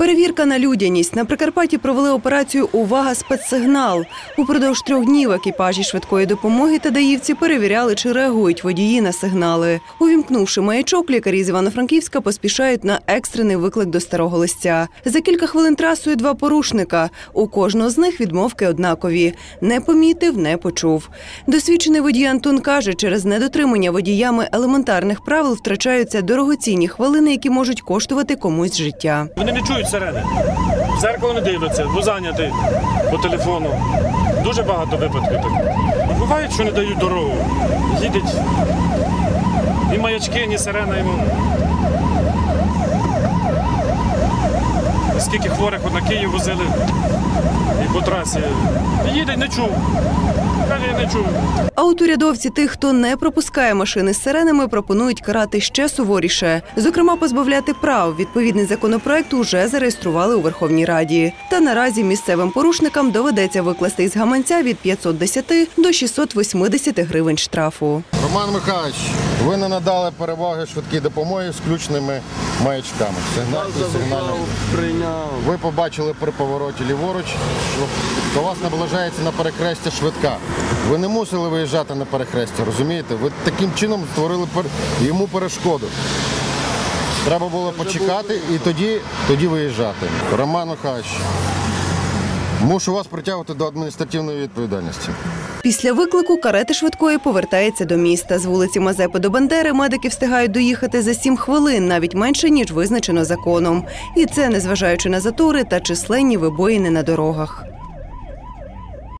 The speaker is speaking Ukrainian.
Перевірка на людяність. На Прикарпатті провели операцію Увага спецсигнал. Упродовж трьох днів екіпажі швидкої допомоги та даївці перевіряли, чи реагують водії на сигнали. Увімкнувши маячок, лікарі з Івано-Франківська поспішають на екстрений виклик до старого листя. За кілька хвилин трасою два порушника. У кожного з них відмовки однакові: не помітив, не почув. Досвідчений водій Антон каже, через недотримання водіями елементарних правил втрачаються дорогоцінні хвилини, які можуть коштувати комусь життя. Вони не чують сирени. В зеркало не дивляться, бо зайняті по телефону. Дуже багато випадків так. Буває, що не дають дорогу. Їдуть. Ні маячки, ні сирена йому. Скільки хворих на Київ возили і по трасі. Їде, не чув. Каже, я не чув. От урядовці тих, хто не пропускає машини з сиренами, пропонують карати ще суворіше. Зокрема, позбавляти прав. Відповідний законопроект уже зареєстрували у Верховній Раді. Та наразі місцевим порушникам доведеться викласти із гаманця від 510 до 680 гривень штрафу. Роман Михайлович, ви не надали переваги швидкій допомоги з включеними маячками. Сигнальні, сигнальні. Ви побачили при повороті ліворуч, що до вас наближається на перехрестя швидка. Ви не мусили виїжджати на перехрестя, розумієте? Ви таким чином створили йому перешкоду. Треба було почекати і тоді, тоді виїжджати. Роман Михайлович, мушу вас притягувати до адміністративної відповідальності. Після виклику карети швидкої повертається до міста. З вулиці Мазепи до Бандери медики встигають доїхати за сім хвилин, навіть менше ніж визначено законом. І це незважаючи на затори та численні вибоїни на дорогах.